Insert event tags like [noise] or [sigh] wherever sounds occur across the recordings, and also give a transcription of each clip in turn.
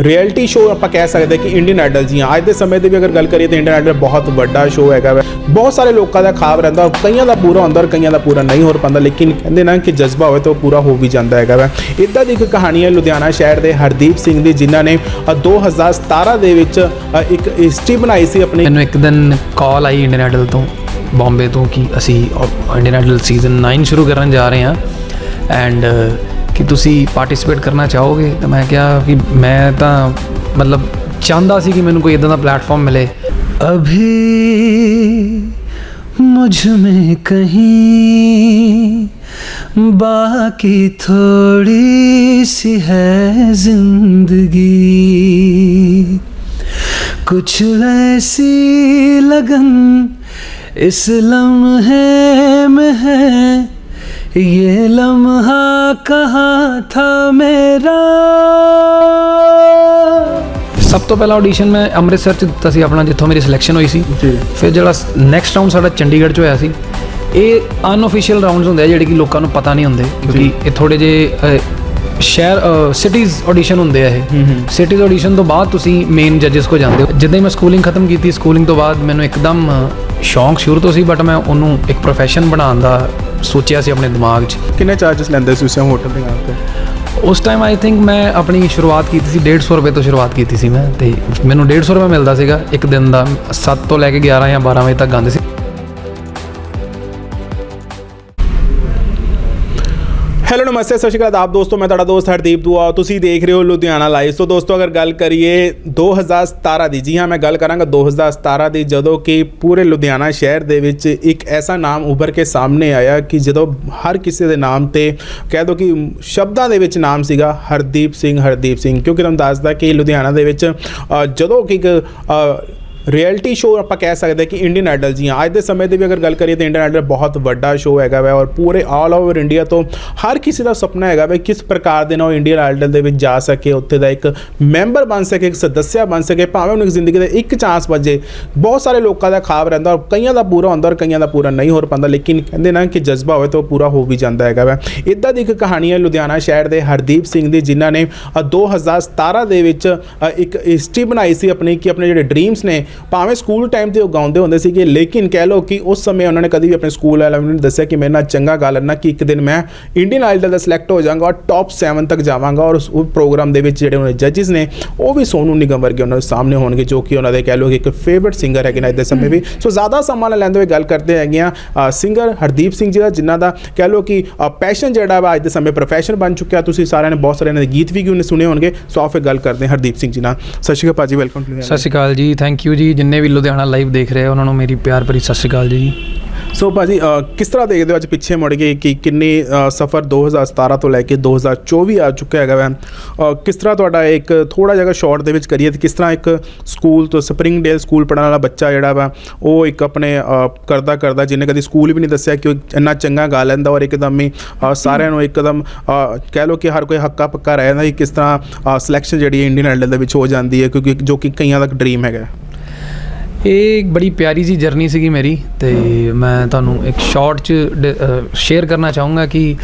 Reality show ਆਪਾਂ ਕਹਿ ਸਕਦੇ ਕਿ ਇੰਡੀਅਨ ਆਈਡਲ ਜੀ ਹਾਂ। ਅੱਜ ਦੇ ਸਮੇਂ ਦੀ ਵੀ ਅਗਰ ਗੱਲ ਕਰੀਏ ਤਾਂ ਇੰਡੀਅਨ ਆਈਡਲ ਬਹੁਤ ਵੱਡਾ ਸ਼ੋਅ ਹੈਗਾ ਵੈ। ਬਹੁਤ ਸਾਰੇ ਲੋਕਾਂ ਦਾ ਖਾਬ ਰਹਿੰਦਾ। ਕਈਆਂ ਦਾ ਪੂਰਾ ਹੁੰਦਾ ਔਰ ਕਈਆਂ ਦਾ ਪੂਰਾ ਨਹੀਂ ਹੋ ਪਾਉਂਦਾ ਲੇਕਿਨ ਕਹਿੰਦੇ ਨਾ ਕਿ ਜਜ਼ਬਾ ਹੋਵੇ ਤਾਂ ਉਹ ਪੂਰਾ ਹੋ ਵੀ ਜਾਂਦਾ ਹੈਗਾ ਵਾ। ਇਦਾਂ ਦੀ ਇੱਕ ਕਹਾਣੀ ਹੈ ਲੁਧਿਆਣਾ ਸ਼ਹਿਰ ਦੇ ਹਰਦੀਪ ਸਿੰਘ ਦੀ ਜਿਨ੍ਹਾਂ ਨੇ ਅ, 2017 ਦੇ ਵਿੱਚ ਇੱਕ ਹਿਸਟਰੀ ਬਣਾਈ ਸੀ ਆਪਣੀ। ਮੈਨੂੰ ਇੱਕ ਦਿਨ ਕਾਲ ਆਈ ਇੰਡੀਅਨ ਆਈਡਲ ਤੋਂ ਬੰਬੇ ਤੋਂ ਕਿ ਅਸੀਂ ਇੰਡੀਅਨ ਆਈਡਲ ਸੀਜ਼ਨ 9 ਸ਼ੁਰੂ ਕਰਨ ਜਾ ਰਹੇ ਹਾਂ। ਐਂਡ ਕਿ ਤੁਸੀਂ ਪਾਰਟਿਸਿਪੇਟ ਕਰਨਾ ਚਾਹੋਗੇ ਤਾਂ ਮੈਂ ਕਿਹਾ ਕਿ ਮੈਂ ਤਾਂ ਮਤਲਬ ਚਾਹੁੰਦਾ ਸੀ ਕਿ ਮੈਨੂੰ ਕੋਈ ਇਦਾਂ ਦਾ ਪਲੇਟਫਾਰਮ ਮਿਲੇ ਅਭੀ ਮੁਝ में कहीं बाकी थोड़ी सी है जिंदगी कुछ ऐसी लगन इस लम्हे में है ये लम्हा कहाँ था मेरा ਸਭ ਤੋਂ ਪਹਿਲਾ ਆਡੀਸ਼ਨ ਮੈਂ ਅੰਮ੍ਰਿਤਸਰ ਚ ਦਿੱਤਾ ਸੀ ਆਪਣਾ ਜਿੱਥੋਂ ਮੇਰੀ ਸਿਲੈਕਸ਼ਨ ਹੋਈ ਸੀ ਜੀ। ਫਿਰ ਜਿਹੜਾ ਨੈਕਸਟ ਰਾਊਂਡ ਸਾਡਾ ਚੰਡੀਗੜ੍ਹ ਚ ਹੋਇਆ ਸੀ ਇਹ ਅਨਅਫੀਸ਼ੀਅਲ ਰਾਊਂਡਸ ਹੁੰਦੇ ਆ ਜਿਹੜੇ ਕਿ ਲੋਕਾਂ ਨੂੰ ਪਤਾ ਨਹੀਂ ਹੁੰਦੇ ਕਿਉਂਕਿ ਇਹ ਥੋੜੇ ਜੇ ਸ਼ਹਿਰ ਸਿਟੀਜ਼ ਆਡੀਸ਼ਨ ਹੁੰਦੇ ਆ ਇਹ ਸਿਟੀਜ਼ ਆਡੀਸ਼ਨ ਤੋਂ ਬਾਅਦ ਤੁਸੀਂ ਮੇਨ ਜੱਜਸ ਕੋ ਜਾਂਦੇ ਹੋ ਜਿੱਦਾਂ ਹੀ ਮੈਂ ਸਕੂਲਿੰਗ ਖਤਮ ਕੀਤੀ ਸਕੂਲਿੰਗ ਤੋਂ ਬਾਅਦ ਮੈਨੂੰ ਇੱਕਦਮ ਅ, ਸ਼ੌਂਕ ਸ਼ੁਰੂ ਤੋਂ ਸੀ ਬਟ ਮੈਂ ਉਹਨੂੰ ਇੱਕ ਪ੍ਰੋਫੈਸ਼ਨ ਬਣਾਉਣ ਦਾ ਸੋਚਿਆ ਸੀ ਆਪਣੇ ਦਿਮਾਗ 'ਚ। ਕਿੰਨੇ ਚਾਰजेस ਲੈਂਦੇ ਸੀ ਉਸ ਹੋਟਲ ਦੇ ਨਾਮ ਤੇ? ਉਸ ਟਾਈਮ ਆਈ ਥਿੰਕ ਮੈਂ ਆਪਣੀ ਸ਼ੁਰੂਆਤ ਕੀਤੀ ਸੀ 150 ਰੁਪਏ ਤੋਂ ਸ਼ੁਰੂਆਤ ਕੀਤੀ ਸੀ ਮੈਂ। ਤੇ ਮੈਨੂੰ 150 ਰੁਪਏ ਮਿਲਦਾ ਸੀਗਾ ਇੱਕ ਦਿਨ ਦਾ 7 ਤੋਂ ਲੈ ਕੇ 11 ਜਾਂ 12 ਵਜੇ ਤੱਕ ਗਾਉਂਦੇ ਸੀ। ਹੈਲੋ, ਨਮਸਤੇ, ਸਤਿ ਸ਼੍ਰੀ ਅਕਾਲ ਆਪ ਦੋਸਤੋ, ਮੈਂ ਤੁਹਾਡਾ ਦੋਸਤ ਹਰਦੀਪ ਦੁਆ। ਤੁਸੀਂ ਦੇਖ ਰਹੇ ਹੋ ਲੁਧਿਆਣਾ ਲਾਈਵ। ਸੋ ਦੋਸਤੋ, ਅਗਰ ਗੱਲ ਕਰੀਏ 2017 ਦੀ, ਜੀ ਹਾਂ, ਮੈਂ ਗੱਲ ਕਰਾਂਗਾ 2017 ਦੀ, ਜਦੋਂ ਕਿ ਪੂਰੇ ਲੁਧਿਆਣਾ ਸ਼ਹਿਰ ਦੇ ਵਿੱਚ ਇੱਕ ਐਸਾ ਨਾਮ ਉੱਭਰ ਕੇ ਸਾਹਮਣੇ ਆਇਆ ਕਿ ਜਦੋਂ ਹਰ ਕਿਸੇ ਦੇ ਨਾਮ ਤੇ ਕਹਿ ਦੋ ਕਿ ਸ਼ਬਦਾਂ ਦੇ ਵਿੱਚ ਨਾਮ ਸੀਗਾ ਹਰਦੀਪ ਸਿੰਘ ਹਰਦੀਪ ਸਿੰਘ। ਕਿਉਂਕਿ ਤੁਹਾਨੂੰ ਦੱਸਦਾ ਕਿ ਲੁਧਿਆਣਾ ਦੇ ਵਿੱਚ ਜਦੋਂ ਕਿ ਇੱਕ ਰਿਐਲਿਟੀ ਸ਼ੋਅ ਆਪਾਂ ਕਹਿ ਸਕਦੇ ਕਿ ਇੰਡੀਅਨ ਆਈਡਲ ਜੀ ਅੱਜ ਦੇ ਸਮੇਂ ਦੀ ਵੀ ਅਗਰ ਗੱਲ ਕਰੀਏ ਤਾਂ ਇੰਡੀਅਨ ਆਈਡਲ ਬਹੁਤ ਵੱਡਾ ਸ਼ੋਅ ਹੈਗਾ ਵਾ ਔਰ ਪੂਰੇ ਆਲ ਓਵਰ ਇੰਡੀਆ ਤੋਂ ਹਰ ਕਿਸੇ ਦਾ ਸੁਪਨਾ ਹੈਗਾ ਵਾ ਕਿਸ ਪ੍ਰਕਾਰ ਦੇ ਨਾਲ ਉਹ ਇੰਡੀਅਨ ਆਈਡਲ ਦੇ ਵਿੱਚ ਜਾ ਸਕੇ ਉੱਥੇ ਦਾ ਇੱਕ ਮੈਂਬਰ ਬਣ ਸਕੇ ਇੱਕ ਸਦੱਸਿਆ ਬਣ ਸਕੇ ਭਾਵੇਂ ਉਹਨੂੰ ਇੱਕ ਜ਼ਿੰਦਗੀ ਦਾ ਇੱਕ ਚਾਂਸ ਵੱਜੇ। ਬਹੁਤ ਸਾਰੇ ਲੋਕਾਂ ਦਾ ਖਾਬ ਰਹਿੰਦਾ ਔਰ ਕਈਆਂ ਦਾ ਪੂਰਾ ਹੁੰਦਾ ਔਰ ਕਈਆਂ ਦਾ ਪੂਰਾ ਨਹੀਂ ਹੋ ਪਾਉਂਦਾ ਲੇਕਿਨ ਕਹਿੰਦੇ ਨਾ ਕਿ ਜਜ਼ਬਾ ਹੋਵੇ ਤਾਂ ਉਹ ਪੂਰਾ ਹੋ ਵੀ ਜਾਂਦਾ ਹੈਗਾ ਵਾ। ਇਦਾਂ ਦੀ ਇੱਕ ਕਹਾਣੀ ਹੈ ਲੁਧਿਆਣਾ ਸ਼ਹਿਰ ਦੇ ਹਰਦੀਪ ਸਿੰਘ ਦੀ ਜਿਨ੍ਹਾਂ ਨੇ ਅ, 2017 ਦੇ ਵਿੱਚ ਇੱਕ ਹਿਸਟਰੀ ਬਣਾਈ ਸੀ ਆਪਣੀ ਕਿ ਆਪਣੇ ਜਿਹੜੇ ਡ੍ਰੀਮਸ ਨੇ ਭਾਵੇਂ ਸਕੂਲ ਟਾਈਮ ਤੇ ਉਹ ਗਾਉਂਦੇ ਹੁੰਦੇ ਸੀਗੇ ਲੇਕਿਨ ਕਹਿ ਲਓ ਕਿ ਉਸ ਸਮੇਂ ਉਹਨਾਂ ਨੇ ਕਦੀ ਵੀ ਆਪਣੇ ਸਕੂਲ ਵਾਲਿਆਂ ਨੂੰ ਦੱਸਿਆ ਕਿ ਮੇਰੇ ਨਾਲ ਚੰਗਾ ਗਾ ਲੈਣਾ ਕਿ ਇੱਕ ਦਿਨ ਮੈਂ ਇੰਡੀਅਨ ਆਈਡਲ ਦਾ ਸਿਲੈਕਟ ਹੋ ਜਾਵਾਂਗਾ ਔਰ ਟੌਪ 7 ਤੱਕ ਜਾਵਾਂਗਾ ਔਰ ਉਸ ਪ੍ਰੋਗਰਾਮ ਦੇ ਵਿੱਚ ਜਿਹੜੇ ਉਹਨਾਂ ਦੇ ਜੱਜਸ ਨੇ ਉਹ ਵੀ ਸੋਨੂ ਨਿਗਮ ਵਰਗੇ ਉਹਨਾਂ ਦੇ ਸਾਹਮਣੇ ਹੋਣਗੇ ਜੋ ਕਿ ਉਹਨਾਂ ਦੇ ਕਹਿ ਲਓ ਕਿ ਇੱਕ ਫੇਵਰਿਟ ਸਿੰਗਰ ਹੈਗੇ ਨੇ ਦੇ ਸਮੇਂ ਵੀ। ਸੋ ਜ਼ਿਆਦਾ ਸਮਾਂ ਨਾ ਲੈਂਦੇ ਹੋਏ ਗੱਲ ਕਰਦੇ ਹੈਗੇ ਆ ਸਿੰਗਰ ਹਰਦੀਪ ਸਿੰਘ ਜੀ ਦਾ ਜਿਨ੍ਹਾਂ ਦਾ ਕਹਿ ਲਓ ਕਿ ਪੈਸ਼ਨ ਜਿਹੜਾ ਵਾ ਅੱਜ ਦੇ ਸਮੇਂ ਪ੍ਰੋਫੈਸ਼ਨ ਬਣ ਚੁੱਕਿਆ। ਤੁਸੀਂ ਸਾਰਿਆਂ ਨੇ ਬਹੁਤ ਸਾਰੇ ਇਹਨਾਂ ਦੇ ਗੀਤ ਵੀ ਕਿਉਂ ਸੁਣੇ ਹੋਣਗੇ। ਸੋ ਆਓ ਫਿਰ ਗੱਲ ਕਰਦੇ ਹਰਦੀਪ ਸਿੰਘ ਜੀ ਨਾਲ। ਸਤਿ ਸ਼੍ਰੀ ਅਕਾਲ ਭਾਜੀ ਵੈਲਕਮ ਟੂ ਸਤਿ ਸ਼੍ਰੀ ਅਕਾਲ ਜੀ ਥੈਂਕ ਯੂ ਜੀ। ਜਿੰਨੇ ਵੀ ਲੁਧਿਆਣਾ ਲਾਈਵ ਦੇਖ ਰਹੇ ਆ ਉਹਨਾਂ ਨੂੰ ਮੇਰੀ ਪਿਆਰ ਭਰੀ ਸਤਿ ਸ਼੍ਰੀ ਅਕਾਲ ਜੀ। ਸੋ ਭਾਜੀ ਅ, ਕਿਸ ਤਰ੍ਹਾਂ ਦੇਖਦੇ ਹੋ ਅੱਜ ਪਿੱਛੇ ਮੁੜ ਗਏ ਕਿ ਕਿੰਨੇ ਅ, ਸਫ਼ਰ 2017 ਤੋਂ ਲੈ ਕੇ 2024 ਆ ਚੁੱਕਾ ਹੈਗਾ ਵੈ? ਕਿਸ ਤਰ੍ਹਾਂ ਤੁਹਾਡਾ ਇੱਕ ਥੋੜਾ ਜਿਹਾ ਸ਼ਾਰਟ ਦੇ ਵਿੱਚ ਕਰੀਏ ਤੇ ਕਿਸ ਤਰ੍ਹਾਂ ਇੱਕ ਸਕੂਲ ਤੋਂ ਸਪਰਿੰਗ ਸਪਰਿੰਗਡੇਲ ਸਕੂਲ ਪੜਨ ਵਾਲਾ ਬੱਚਾ ਜਿਹੜਾ ਵਾ ਉਹ ਇੱਕ ਆਪਣੇ ਅ, ਕਰਦਾ ਕਰਦਾ ਜਿਹਨੇ ਕਦੀ ਸਕੂਲ ਵੀ ਨਹੀਂ ਦੱਸਿਆ ਕਿ ਉਹ ਇੰਨਾ ਚੰਗਾ ਗਾ ਲੈਂਦਾ ਔਰ ਇੱਕਦਮ ਹੀ ਅ, ਸਾਰਿਆਂ ਨੂੰ ਇੱਕਦਮ ਅ, ਕਹਿ ਲਓ ਕਿ ਹਰ ਕੋਈ ਹੱਕਾ ਪੱਕਾ ਰਹਿ ਜਾਂਦਾ ਕਿ ਕਿਸ ਤਰ੍ਹਾਂ ਸਿਲੈਕਸ਼ਨ ਜਿਹੜੀ ਹੈ ਇੰਡੀਅਨ ਆਈਡਲ ਦੇ ਵਿੱਚ ਹੋ ਜਾਂਦੀ ਹੈ ਕਿਉਂਕਿ ਜੋ ਕਿ ਕਈਆਂ ਦਾ ਡ੍ਰੀਮ ਹੈਗਾ। ਇਹ ਇੱਕ ਬੜੀ ਪਿਆਰੀ ਜੀ ਜਰਨੀ ਸੀਗੀ ਮੇਰੀ ਤੇ ਮੈਂ ਤੁਹਾਨੂੰ ਇੱਕ ਸ਼ਾਰਟ ਚ ਸ਼ੇਅਰ ਕਰਨਾ ਚਾਹੂੰਗਾ ਕਿ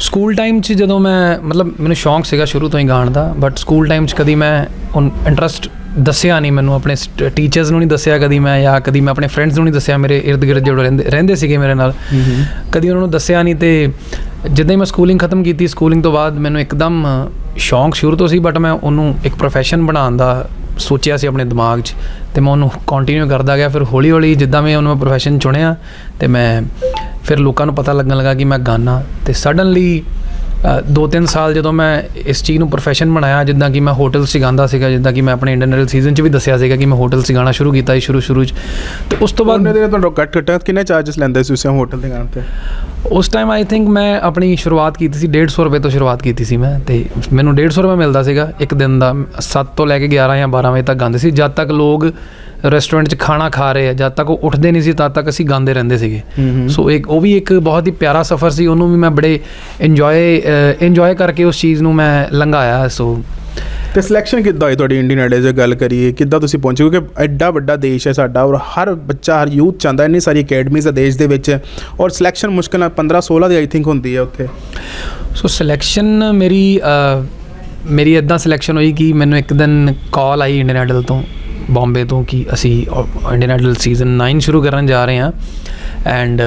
ਸਕੂਲ ਟਾਈਮ 'ਚ ਜਦੋਂ ਮੈਂ ਮਤਲਬ ਮੈਨੂੰ ਸ਼ੌਂਕ ਸੀਗਾ ਸ਼ੁਰੂ ਤੋਂ ਹੀ ਗਾਣ ਦਾ ਬਟ ਸਕੂਲ ਟਾਈਮ 'ਚ ਕਦੀ ਮੈਂ ਇੰਟਰਸਟ ਦੱਸਿਆ ਨਹੀਂ ਮੈਨੂੰ ਆਪਣੇ ਟੀਚਰਸ ਨੂੰ ਨਹੀਂ ਦੱਸਿਆ ਕਦੀ ਮੈਂ ਜਾਂ ਕਦੀ ਮੈਂ ਆਪਣੇ ਫਰੈਂਡਸ ਨੂੰ ਨਹੀਂ ਦੱਸਿਆ ਮੇਰੇ ਇਰਦ ਗਿਰਦ ਜਿਹੜੇ ਰਹਿੰਦੇ ਰਹਿੰਦੇ ਸੀਗੇ ਮੇਰੇ ਨਾਲ ਕਦੀ ਉਹਨਾਂ ਨੂੰ ਦੱਸਿਆ ਨਹੀਂ ਤੇ ਜਿੱਦਾਂ ਹੀ ਮੈਂ ਸਕੂਲਿੰਗ ਖਤਮ ਕੀਤੀ ਸਕੂਲਿੰਗ ਤੋਂ ਬਾਅਦ ਮੈਨੂੰ ਇੱਕਦਮ ਸ਼ੌਂਕ ਸ਼ੁਰੂ ਤੋਂ ਸੀ ਬਟ ਮੈਂ ਉਹਨੂੰ ਇੱਕ ਪ੍ਰੋਫੈਸ਼ਨ ਬਣਾਉਣ ਦਾ ਸੋਚਿਆ ਸੀ ਆਪਣੇ ਦਿਮਾਗ 'ਚ ਤੇ ਮੈਂ ਉਹਨੂੰ ਕੰਟੀਨਿਊ ਕਰਦਾ ਗਿਆ, ਫਿਰ ਹੌਲੀ ਹੌਲੀ ਜਿੱਦਾਂ ਮੈਂ ਉਹਨੂੰ ਪ੍ਰੋਫੈਸ਼ਨ ਚੁਣਿਆ ਤੇ ਮੈਂ ਫਿਰ ਲੋਕਾਂ ਨੂੰ ਪਤਾ ਲੱਗਣ ਲੱਗਾ ਕਿ ਮੈਂ ਗਾਣਾ ਤੇ ਸਡਨਲੀ ਦੋ ਤਿੰਨ ਸਾਲ ਜਦੋਂ ਮੈਂ ਇਸ ਚੀਜ਼ ਨੂੰ ਪ੍ਰੋਫੈਸ਼ਨ ਬਣਾਇਆ ਜਿੱਦਾਂ ਕਿ ਮੈਂ ਹੋਟਲ 'ਚ ਗਾਉਂਦਾ ਸੀਗਾ ਜਿੱਦਾਂ ਕਿ ਮੈਂ ਆਪਣੇ ਇੰਡੀਅਨ ਸੀਜ਼ਨ 'ਚ ਵੀ ਦੱਸਿਆ ਸੀਗਾ ਕਿ ਮੈਂ ਹੋਟਲ ਗਾਣਾ ਸ਼ੁਰੂ ਕੀਤਾ ਸੀ ਸ਼ੁਰੂ ਸ਼ੁਰੂ 'ਚ। ਤੇ ਉਸ ਤੋਂ ਬਾਅਦ ਉਹਨੇ ਦੇ ਤੁਹਾਨੂੰ ਕੱਟ ਕੱਟਾ ਕਿੰਨੇ ਚਾਰजेस ਲੈਂਦੇ ਸੀ ਉਸ ਹੋਟਲ ਦੇ ਨਾਮ ਤੇ? ਉਸ ਟਾਈਮ ਆਈ ਥਿੰਕ ਮੈਂ ਆਪਣੀ ਸ਼ੁਰੂਆਤ ਕੀਤੀ ਸੀ 150 ਰੁਪਏ ਤੋਂ ਸ਼ੁਰੂਆਤ ਕੀਤੀ ਸੀ ਮੈਂ ਤੇ ਮੈਨੂੰ 150 ਰੁਪਏ ਮਿਲਦਾ ਸੀਗਾ ਇੱਕ ਦਿਨ ਦਾ 7 ਤੋਂ ਲੈ ਕੇ 11 ਜਾਂ 12 ਵਜੇ ਤੱਕ ਗਾਉਂਦੇ ਸੀ। ਜਦ ਤੱਕ ਲੋਕ ਰੈਸਟੋਰੈਂਟ 'ਚ ਖਾਣਾ ਖਾ ਰਹੇ ਆ ਜਦ ਤੱਕ ਉਹ ਉੱਠਦੇ ਨਹੀਂ ਸੀ ਤਦ ਤੱਕ ਅਸੀਂ ਗਾਉਂਦੇ ਰਹਿੰਦੇ ਸੀਗੇ। ਸੋ ਇੱਕ ਉਹ ਵੀ ਇੱਕ ਬਹੁਤ ਹੀ ਪਿਆਰਾ ਸਫ਼ਰ ਸੀ ਉਹਨੂੰ ਵੀ ਮੈਂ ਬੜੇ ਇੰਜੋਏ ਇੰਜੋਏ ਕਰਕੇ ਉਸ ਚੀਜ਼ ਨੂੰ ਮੈਂ ਲੰਘਾਇਆ ਸੋ ਤੇ ਸਿਲੈਕਸ਼ਨ ਕਿੱਦਾਂ ਹੋਈ ਤੁਹਾਡੀ ਇੰਡੀਅਨ ਆਈਡਲ ਜੇ ਗੱਲ ਕਰੀਏ ਕਿੱਦਾਂ ਤੁਸੀਂ ਪਹੁੰਚੇ? ਕਿਉਂਕਿ ਐਡਾ ਵੱਡਾ ਦੇਸ਼ ਹੈ ਸਾਡਾ ਔਰ ਹਰ ਬੱਚਾ ਹਰ ਯੂਥ ਚਾਹੁੰਦਾ ਇੰਨੀ ਸਾਰੀ ਅਕੈਡਮੀਜ਼ ਹੈ ਦੇਸ਼ ਦੇ ਵਿੱਚ ਔਰ ਸਿਲੈਕਸ਼ਨ ਮੁਸ਼ਕਿਲ ਨਾਲ 15 16 ਦੀ ਆਈ ਥਿੰਕ ਹੁੰਦੀ ਹੈ ਉੱਥੇ। ਸੋ ਸਿਲੈਕਸ਼ਨ ਮੇਰੀ ਮੇਰੀ ਇਦਾਂ ਸਿਲੈਕਸ਼ਨ ਹੋਈ ਕਿ ਮੈਨੂੰ ਇੱਕ ਦਿਨ ਕਾਲ ਆਈ ਇੰਡੀਅਨ ਆਈਡਲ ਤੋਂ। ਬੰਬੇ ਤੋਂ ਕਿ ਅਸੀਂ ਇੰਡੀਅਨ ਆਈਡਲ ਸੀਜ਼ਨ 9 ਸ਼ੁਰੂ ਕਰਨ ਜਾ ਰਹੇ ਹਾਂ। ਐਂਡ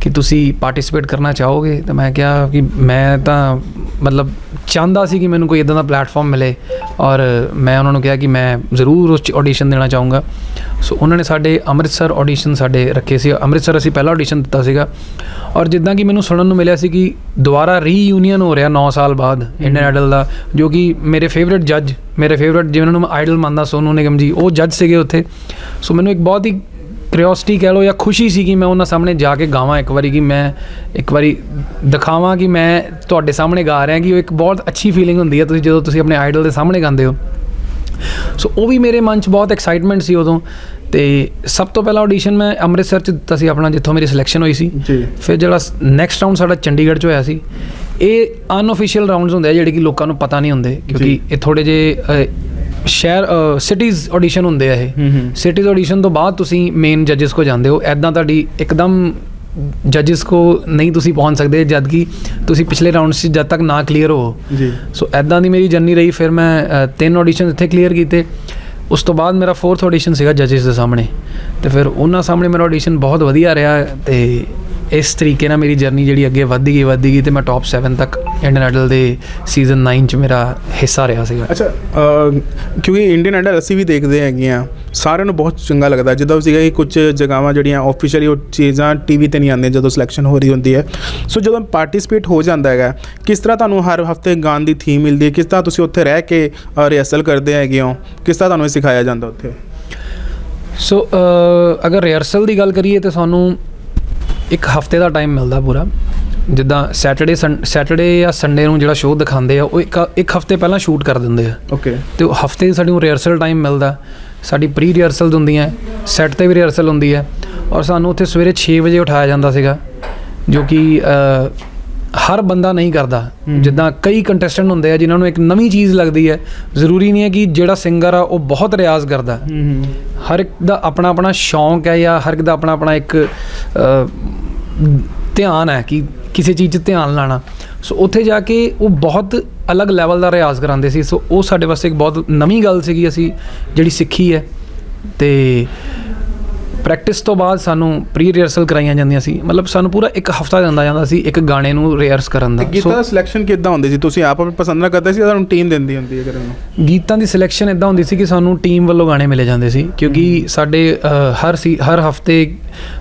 ਕਿ ਤੁਸੀਂ ਪਾਰਟਿਸਿਪੇਟ ਕਰਨਾ ਚਾਹੋਗੇ? ਤਾਂ ਮੈਂ ਕਿਹਾ ਕਿ ਮੈਂ ਤਾਂ, ਮਤਲਬ ਚਾਹੁੰਦਾ ਸੀ ਕਿ ਮੈਨੂੰ ਕੋਈ ਇਦਾਂ ਦਾ ਪਲੇਟਫਾਰਮ ਮਿਲੇ ਔਰ ਮੈਂ ਉਹਨਾਂ ਨੂੰ ਕਿਹਾ ਕਿ ਮੈਂ ਜ਼ਰੂਰ ਉਸ ਆਡੀਸ਼ਨ ਦੇਣਾ ਚਾਹੂੰਗਾ। ਸੋ ਉਹਨਾਂ ਨੇ ਸਾਡੇ ਅੰਮ੍ਰਿਤਸਰ ਆਡੀਸ਼ਨ ਸਾਡੇ ਰੱਖੇ ਸੀ। ਅੰਮ੍ਰਿਤਸਰ ਅਸੀਂ ਪਹਿਲਾ ਆਡੀਸ਼ਨ ਦਿੱਤਾ ਸੀਗਾ। ਔਰ ਜਿੱਦਾਂ ਕਿ ਮੈਨੂੰ ਸੁਣਨ ਨੂੰ ਮਿਲਿਆ ਸੀ ਕਿ ਦੁਬਾਰਾ ਰੀਯੂਨੀਅਨ ਹੋ ਰਿਹਾ 9 ਸਾਲ ਬਾਅਦ ਇੰਡੀਅਨ ਆਈਡਲ ਦਾ ਜੋ ਕਿ ਮੇਰੇ ਫੇਵਰਿਟ ਜੱਜ ਮੇਰੇ ਫੇਵਰਿਟ ਜਿਨ੍ਹਾਂ ਨੂੰ ਮੈਂ ਆਈਡਲ ਮੰਨਦਾ ਸੋਨੂ ਨਿਗਮ ਜੀ ਉਹ ਜੱਜ ਸੀਗੇ ਉੱਥੇ। ਸੋ ਮੈਨੂੰ ਇੱਕ ਬਹੁਤ ਹੀ ਕਿਉਰਿਓਸਿਟੀ ਕਹਿ ਲਓ ਜਾਂ ਖੁਸ਼ੀ ਸੀ ਕਿ ਮੈਂ ਉਹਨਾਂ ਸਾਹਮਣੇ ਜਾ ਕੇ ਗਾਵਾਂ ਇੱਕ ਵਾਰੀ ਕਿ ਮੈਂ ਇੱਕ ਵਾਰੀ ਦਿਖਾਵਾਂ ਕਿ ਮੈਂ ਤੁਹਾਡੇ ਸਾਹਮਣੇ ਗਾ ਰਿਹਾ ਕਿ ਉਹ ਇੱਕ ਬਹੁਤ ਅੱਛੀ ਫੀਲਿੰਗ ਹੁੰਦੀ ਹੈ ਤੁਸੀਂ ਜਦੋਂ ਤੁਸੀਂ ਆਪਣੇ ਆਈਡਲ ਦੇ ਸਾਹਮਣੇ ਗਾਉਂਦੇ ਹੋ। ਸੋ ਉਹ ਵੀ ਮੇਰੇ ਮਨ 'ਚ ਬਹੁਤ ਐਕਸਾਈਟਮੈਂਟ ਸੀ ਉਦੋਂ ਤੇ ਸਭ ਤੋਂ ਪਹਿਲਾ ਆਡੀਸ਼ਨ ਮੈਂ ਅੰਮ੍ਰਿਤਸਰ 'ਚ ਦਿੱਤਾ ਸੀ ਆਪਣਾ ਜਿੱਥੋਂ ਮੇਰੀ ਸਿਲੈਕਸ਼ਨ ਹੋਈ ਸੀ। ਜੀ। ਫਿਰ ਜਿਹੜਾ ਨੈਕਸਟ ਰਾਊਂਡ ਸਾਡਾ ਚੰਡੀਗੜ੍ਹ 'ਚ ਹੋਇਆ ਸੀ ਇਹ ਅਨਅਫੀਸ਼ੀਅਲ ਰਾਊਂਡਸ ਹੁੰਦੇ ਆ ਜਿਹੜੇ ਕਿ ਲੋਕਾਂ ਨੂੰ ਪਤਾ ਨਹੀਂ ਹੁੰਦੇ ਕਿਉਂਕਿ ਇਹ ਥੋੜੇ ਜੇ ਸ਼ਹਿਰ ਸਿਟੀਜ਼ ਆਡੀਸ਼ਨ ਹੁੰਦੇ ਆ ਇਹ। ਸਿਟੀਜ਼ ਆਡੀਸ਼ਨ ਤੋਂ ਬਾਅਦ ਤੁਸੀਂ ਮੇਨ ਜੱਜਸ ਕੋ ਜਾਂਦੇ ਹੋ। ਐਦਾਂ ਤੁਹਾਡੀ ਇੱਕਦਮ ਜੱਜਸ ਕੋ ਨਹੀਂ ਤੁਸੀਂ ਪਹੁੰਚ ਸਕਦੇ ਜਦ ਕਿ ਤੁਸੀਂ ਪਿਛਲੇ ਰਾਊਂਡਸ 'ਚ ਜਦ ਤੱਕ ਨਾ ਕਲੀਅਰ ਹੋ। ਜੀ। ਸੋ ਐਦਾਂ ਦੀ ਮੇਰੀ ਜਰਨੀ ਰਹੀ ਫਿਰ ਮੈਂ ਤਿੰਨ ਆਡੀਸ਼ਨ ਇੱਥੇ ਕਲੀਅਰ ਕੀਤੇ। ਉਸ ਤੋਂ ਬਾਅਦ ਮੇਰਾ ਫੋਰਥ ਆਡੀਸ਼ਨ ਸੀਗਾ ਜੱਜਸ ਦੇ ਸਾਹਮਣੇ। ਤੇ ਫਿਰ ਉਹਨਾਂ ਸਾਹਮਣੇ ਮੇਰਾ ਆਡੀਸ਼ਨ ਬਹੁਤ ਵਧੀਆ ਰਿਹਾ ਤੇ ਇਸ ਤਰੀਕੇ ਨਾਲ ਮੇਰੀ ਜਰਨੀ ਜਿਹੜੀ ਅੱਗੇ ਵੱਧਦੀ ਗਈ ਵੱਧਦੀ ਗਈ ਤੇ ਮੈਂ ਟੌਪ 7 ਤੱਕ ਇੰਡੀਅਨ ਆਈਡਲ ਦੇ ਸੀਜ਼ਨ 9 ਚ ਮੇਰਾ ਹਿੱਸਾ ਰਿਹਾ ਸੀਗਾ। ਅੱਛਾ ਕਿਉਂਕਿ ਇੰਡੀਅਨ ਆਈਡਲ ਅਸੀਂ ਵੀ ਦੇਖਦੇ ਹੈਗੇ ਆ ਸਾਰਿਆਂ ਨੂੰ ਬਹੁਤ ਚੰਗਾ ਲੱਗਦਾ। ਜਦੋਂ ਸੀਗਾ ਕਿ ਕੁਝ ਜਗ੍ਹਾਵਾਂ ਜਿਹੜੀਆਂ ਆਫੀਸ਼ੀਅਲੀ ਉਹ ਚੀਜ਼ਾਂ ਟੀਵੀ ਤੇ ਨਹੀਂ ਆਉਂਦੀਆਂ ਜਦੋਂ ਸਿਲੈਕਸ਼ਨ ਹੋ ਰਹੀ ਹੁੰਦੀ ਹੈ। ਸੋ ਜਦੋਂ ਪਾਰਟਿਸਿਪੇਟ ਹੋ ਜਾਂਦਾ ਹੈਗਾ ਕਿਸ ਤਰ੍ਹਾਂ ਤੁਹਾਨੂੰ ਹਰ ਹਫ਼ਤੇ ਗਾਣ ਦੀ ਥੀਮ ਮਿਲਦੀ ਹੈ? ਕਿਸ ਤਰ੍ਹਾਂ ਤੁਸੀਂ ਉੱਥੇ ਰਹਿ ਕੇ ਰਿਹਰਸਲ ਕਰਦੇ ਹੈਗੇ ਹੋ? ਕਿਸ ਤਰ੍ਹਾਂ ਤੁਹਾਨੂੰ ਇਹ ਸਿਖਾਇਆ ਜਾਂਦਾ ਉੱਥੇ? ਸੋ ਅਗਰ ਰਿਹਰਸਲ ਦੀ ਗੱਲ ਕਰੀਏ ਤੇ ਸਾਨੂੰ ਇੱਕ ਹਫ਼ਤੇ ਦਾ ਟਾਈਮ ਮਿਲਦਾ ਪੂਰਾ। ਜਿੱਦਾਂ ਸੈਟਰਡੇ ਸੈਟਰਡੇ ਜਾਂ ਸੰਡੇ ਨੂੰ ਜਿਹੜਾ ਸ਼ੋਅ ਦਿਖਾਉਂਦੇ ਆ ਉਹ ਇੱਕ ਇੱਕ ਹਫ਼ਤੇ ਪਹਿਲਾਂ ਸ਼ੂਟ ਕਰ ਦਿੰਦੇ ਆ। ਓਕੇ ਤੇ ਉਹ ਹਫ਼ਤੇ ਦੀ ਸਾਨੂੰ ਰਿਹਰਸਲ ਟਾਈਮ ਮਿਲਦਾ। ਸਾਡੀ ਪ੍ਰੀ ਰਿਹਰਸਲ ਹੁੰਦੀਆਂ ਸੈੱਟ ਤੇ ਵੀ ਰਿਹਰਸਲ ਹੁੰਦੀ ਹੈ। ਔਰ ਸਾਨੂੰ ਉੱਥੇ ਸਵੇਰੇ 6 ਵਜੇ ਉਠਾਇਆ ਜਾਂਦਾ ਸੀਗਾ ਜੋ ਕਿ ਹਰ ਬੰਦਾ ਨਹੀਂ ਕਰਦਾ। ਜਿੱਦਾਂ ਕਈ ਕੰਟੈਸਟੈਂਟ ਹੁੰਦੇ ਆ ਜਿਨ੍ਹਾਂ ਨੂੰ ਇੱਕ ਨਵੀਂ ਚੀਜ਼ ਲੱਗਦੀ ਹੈ। ਜ਼ਰੂਰੀ ਨਹੀਂ ਹੈ ਕਿ ਜਿਹੜਾ ਸਿੰਗਰ ਆ ਉਹ ਬਹੁਤ ਰਿਆਜ਼ ਕਰਦਾ। ਹਰ ਇੱਕ ਦਾ ਆਪਣਾ ਆਪਣਾ ਸ਼ੌਂਕ ਹੈ ਜਾਂ ਹਰ ਇੱਕ ਦਾ ਆਪਣਾ ਆਪਣਾ ਇੱਕ ਧਿਆਨ ਹੈ ਕਿ ਕਿਸੇ ਚੀਜ਼ 'ਚ ਧਿਆਨ ਲਾਣਾ। ਸੋ ਉੱਥੇ ਜਾ ਕੇ ਉਹ ਬਹੁਤ ਅਲੱਗ ਲੈਵਲ ਦਾ ਰਿਆਜ਼ ਕਰਾਉਂਦੇ ਸੀ। ਸੋ ਉਹ ਸਾਡੇ ਵਾਸਤੇ ਇੱਕ ਬਹੁਤ ਨਵੀਂ ਗੱਲ ਸੀਗੀ ਅਸੀਂ ਜਿਹੜੀ ਸਿੱਖੀ ਹੈ। ਤੇ ਪ੍ਰੈਕਟਿਸ ਤੋਂ ਬਾਅਦ ਸਾਨੂੰ ਪ੍ਰੀ ਰਿਹਰਸਲ ਕਰਾਈਆਂ ਜਾਂਦੀਆਂ ਸੀ। ਮਤਲਬ ਸਾਨੂੰ ਪੂਰਾ ਇੱਕ ਹਫਤਾ ਦਿੰਦਾ ਜਾਂਦਾ ਸੀ ਇੱਕ ਗਾਣੇ ਨੂੰ ਰਿਹਰਸ ਕਰਨ ਦਾ। ਗੀਤਾਂ ਦਾ ਸਿਲੈਕਸ਼ਨ ਕਿੱਦਾਂ ਹੁੰਦੀ ਸੀ? ਤੁਸੀਂ ਆਪ ਪਸੰਦ ਨਾ ਕਰਦੇ ਸੀ ਜਾਂ ਤੁਹਾਨੂੰ ਟੀਮ ਦਿੰਦੀ ਹੁੰਦੀ ਹੈ ਕਰਨ ਨੂੰ ਗੀਤਾਂ ਦੀ ਸਿਲੈਕਸ਼ਨ ਇਦਾਂ ਹੁੰਦੀ ਸੀ ਕਿ ਸਾਨੂੰ ਟੀਮ ਵੱਲੋਂ ਗਾਣੇ ਮਿਲੇ ਜਾਂਦੇ ਸੀ। ਕਿਉਂਕਿ ਸਾਡੇ ਹਰ ਹਰ ਹਫ਼ਤੇ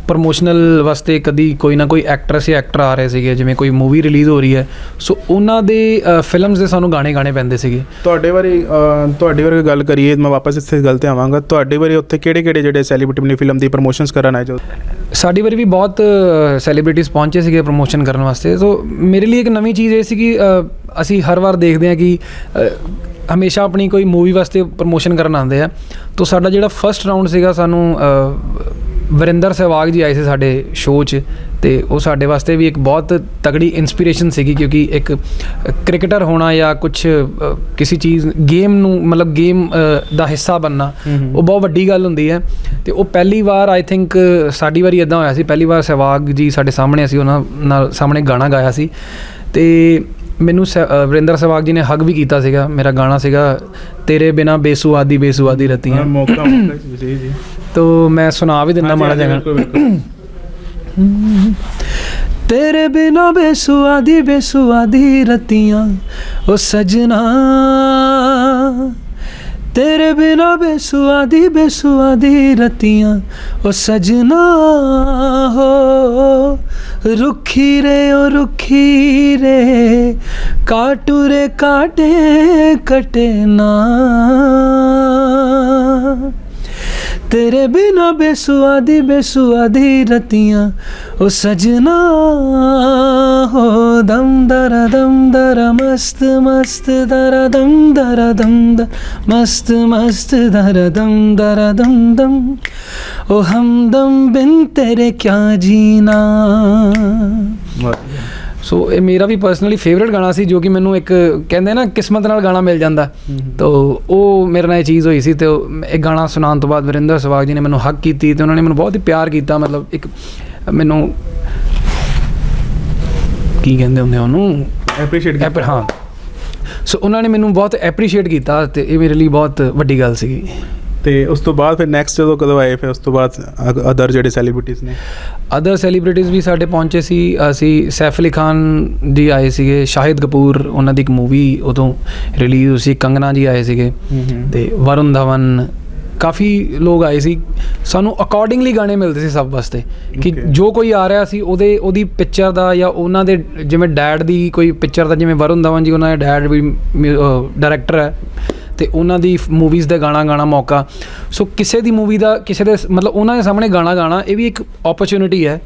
ਪ੍ਰੋਮੋਸ਼ਨਲ ਵਾਸਤੇ ਕਦੀ ਕੋਈ ਨਾ ਕੋਈ ਐਕਟਰਸ ਜਾਂ ਐਕਟਰ ਆ ਰਹੇ ਸੀਗੇ ਜਿਵੇਂ ਕੋਈ ਮੂਵੀ ਰਿਲੀਜ਼ ਹੋ ਰਹੀ ਹੈ। ਸੋ ਉਹਨਾਂ ਦੇ ਫਿਲਮਸ ਦੇ ਸਾਨੂੰ ਗਾਣੇ ਗਾਣੇ ਪੈਂਦੇ ਸੀਗੇ। ਤੁਹਾਡੇ ਬਾਰੇ ਤੁਹਾਡੇ ਬਾਰੇ ਗੱਲ ਕਰੀਏ ਮੈਂ ਵਾਪਸ ਇਸੇ ਗੱਲ ਤੇ ਆਵਾਂਗਾ। ਤੁਹਾਡੇ ਬਾਰੇ ਉੱਥੇ ਕਿਹੜੇ ਕਿਹੜੇ ਜਿਹੜੇ ਸੈਲੀਬ੍ਰਿਟੀ ਆਪਣੀ ਫਿਲਮ ਦੀ ਪ੍ਰੋਮੋਸ਼ਨਸ ਕਰਨ ਆਏ ਜੋ? ਸਾਡੀ ਵਾਰੀ ਵੀ ਬਹੁਤ ਸੈਲੀਬ੍ਰਿਟੀਜ਼ ਪਹੁੰਚੇ ਸੀਗੇ ਪ੍ਰੋਮੋਸ਼ਨ ਕਰਨ ਵਾਸਤੇ। ਸੋ ਮੇਰੇ ਲਈ ਇੱਕ ਨਵੀਂ ਚੀਜ਼ ਇਹ ਸੀ ਕਿ ਅਸੀਂ ਹਰ ਵਾਰ ਦੇਖਦੇ ਹਾਂ ਕਿ ਹਮੇਸ਼ਾ ਆਪਣੀ ਕੋਈ ਮੂਵੀ ਵਾਸਤੇ ਪ੍ਰੋਮੋਸ਼ਨ ਕਰਨ ਆਉਂਦੇ ਆ। ਤੋਂ ਸਾਡਾ ਜਿਹੜਾ ਫਰਸਟ ਰਾਊਂਡ ਸੀਗਾ ਸਾਨੂੰ ਵਰਿੰਦਰ ਸਹਿਵਾਗ ਜੀ ਆਏ ਸੀ ਸਾਡੇ ਸ਼ੋਅ 'ਚ ਤੇ ਉਹ ਸਾਡੇ ਵਾਸਤੇ ਵੀ ਇੱਕ ਬਹੁਤ ਤਗੜੀ ਇਨਸਪੀਰੇਸ਼ਨ ਸੀਗੀ ਕਿਉਂਕਿ ਇੱਕ ਕ੍ਰਿਕਟਰ ਹੋਣਾ ਜਾਂ ਕੁਝ ਕਿਸੇ ਚੀਜ਼ ਗੇਮ ਨੂੰ ਮਤਲਬ ਗੇਮ ਦਾ ਹਿੱਸਾ ਬਣਨਾ ਹਮ। ਉਹ ਬਹੁਤ ਵੱਡੀ ਗੱਲ ਹੁੰਦੀ ਹੈ ਤੇ ਉਹ ਪਹਿਲੀ ਵਾਰ ਆਈ ਥਿੰਕ ਸਾਡੀ ਵਾਰੀ ਇਦਾਂ ਹੋਇਆ ਸੀ ਪਹਿਲੀ ਵਾਰ ਸਹਿਵਾਗ ਜੀ ਸਾਡੇ ਸਾਹਮਣੇ ਅਸੀਂ ਉਹਨਾਂ ਨਾਲ ਸਾਹਮਣੇ ਗਾਣਾ ਗਾਇਆ ਸੀ ਤੇ ਮੈਨੂੰ ਵਰਿੰਦਰ ਸਹਿਵਾਗ ਜੀ ਨੇ ਹੱਗ ਵੀ ਕੀਤਾ ਸੀਗਾ ਮੇਰਾ ਗਾਣਾ ਸੀਗਾ ਤੇਰੇ ਬਿਨਾ ਬੇਸੁਆਦੀ ਬੇਸੁਆਦੀ ਰਤੀਆਂ ਮੌਕਾ ਮੌਕਾ ਜੀ ਜੀ ਤੋ ਮੈਂ ਸੁਣਾ ਵੀ ਦਿੰਦਾ ਮਾੜਾ ਜਿਹਾ। ਤੇਰੇ ਬਿਨਾ ਬੇਸੁਆਦੀ ਬੇਸੁਆਦੀ ਰਤੀਆਂ ਓ ਸਜਣਾ। ਤੇਰੇ ਬਿਨਾ ਬੇਸੁਆਦੀ ਬੇਸੁਆਦੀ ਰਤੀਆਂ ਓ ਸਜਣਾ। ਹੋ ਰੁੱਖੀ ਰੇ ਓ ਰੁੱਖੀ ਰੇ ਕਾਟੂ ਰੇ ਕਾਟੇ ਕਟੇ ਨਾ। ਤੇਰੇ ਬਿਨਾ ਬੇਸੁਆਦੀ ਬੇਸੁਆਦੀ ਰਤੀਆਂ, ਓ ਸਜਣਾ ਹੋ, ਦਮ ਦਰ ਦਮ ਦਰ, ਮਸਤ ਮਸਤ ਦਰ ਦਮ ਦਰ ਦਮ ਦਰ ਮਸਤ ਮਸਤ ਦਰ ਦਮ ਦਰ ਦਮ ਦਮ। ਓ ਹਮਦਮ ਬਿਨ ਤੇਰੇ ਕਿਆ ਜੀਨਾ ਸੋ ਇਹ ਮੇਰਾ ਵੀ ਪਰਸਨਲੀ ਫੇਵਰਿਟ ਗਾਣਾ ਸੀ ਜੋ ਕਿ ਮੈਨੂੰ ਇੱਕ ਕਹਿੰਦੇ ਨਾ ਕਿਸਮਤ ਨਾਲ ਗਾਣਾ ਮਿਲ ਜਾਂਦਾ। ਤੋ ਉਹ ਮੇਰੇ ਨਾਲ ਇਹ ਚੀਜ਼ ਹੋਈ ਸੀ ਤੇ ਇਹ ਗਾਣਾ ਸੁਣਾਉਣ ਤੋਂ ਬਾਅਦ ਵਰਿੰਦਰ ਸਵਾਗ ਜੀ ਨੇ ਮੈਨੂੰ ਹੱਕ ਕੀਤੀ ਤੇ ਉਹਨਾਂ ਨੇ ਮੈਨੂੰ ਬਹੁਤ ਹੀ ਪਿਆਰ ਕੀਤਾ ਮਤਲਬ ਇੱਕ ਮੈਨੂੰ ਕੀ ਕਹਿੰਦੇ ਹੁੰਦੇ ਉਹਨੂੰ? ਐਪਰੀਸ਼ੀਏਟ ਐਪ ਹਾਂ। ਸੋ ਉਹਨਾਂ ਨੇ ਮੈਨੂੰ ਬਹੁਤ ਐਪਰੀਸ਼ੀਏਟ ਕੀਤਾ ਤੇ ਇਹ ਮੇਰੇ ਲਈ ਬਹੁਤ ਵੱਡੀ ਗੱਲ ਸੀਗੀ। ਤੇ ਉਸ ਤੋਂ ਬਾਅਦ ਫਿਰ ਨੈਕਸਟ ਜਦੋਂ ਕਦੋਂ ਆਏ ਫਿਰ ਉਸ ਤੋਂ ਬਾਅਦ ਅਦਰ ਜਿਹੜੇ ਸੈਲੀਬ੍ਰਿਟੀਜ਼ ਨੇ? ਅਦਰ ਸੈਲੀਬ੍ਰਿਟੀਜ਼ ਵੀ ਸਾਡੇ ਪਹੁੰਚੇ ਸੀ। ਅਸੀਂ ਸੈਫ ਅਲੀ ਖਾਨ ਜੀ ਆਏ ਸੀਗੇ ਸ਼ਾਹਿਦ ਕਪੂਰ ਉਹਨਾਂ ਦੀ ਇੱਕ ਮੂਵੀ ਉਦੋਂ ਰਿਲੀਜ਼ ਹੋਈ ਸੀ ਕੰਗਨਾ ਜੀ ਆਏ ਸੀਗੇ। ਤੇ ਵਰੁਣ ਧਵਨ ਕਾਫੀ ਲੋਕ ਆਏ ਸੀ। ਸਾਨੂੰ ਅਕੋਰਡਿੰਗਲੀ ਗਾਣੇ ਮਿਲਦੇ ਸੀ ਸਭ ਵਾਸਤੇ। ਕਿ. ਜੋ ਕੋਈ ਆ ਰਿਹਾ ਸੀ ਉਹਦੇ ਉਹਦੀ ਪਿਕਚਰ ਦਾ ਜਾਂ ਉਹਨਾਂ ਦੇ ਜਿਵੇਂ ਡੈਡ ਦੀ ਕੋਈ ਪਿਕਚਰ ਦਾ ਜਿਵੇਂ ਵਰੁਣ ਧਵਨ ਜੀ ਉਹਨਾਂ ਦੇ ਡੈਡ ਵੀ ਡਾਇਰੈਕਟਰ ਹੈ। ਤੇ ਉਹਨਾਂ ਦੀ ਮੂਵੀਜ਼ ਦੇ ਗਾਣਾ ਗਾਣਾ ਮੌਕਾ। ਸੋ ਕਿਸੇ ਦੀ ਮੂਵੀ ਦਾ ਕਿਸੇ ਦੇ ਮਤਲਬ ਉਹਨਾਂ ਦੇ ਸਾਹਮਣੇ ਗਾਣਾ ਗਾਣਾ ਇਹ ਵੀ ਇੱਕ ਓਪਰਚ्युनिटी ਹੈ।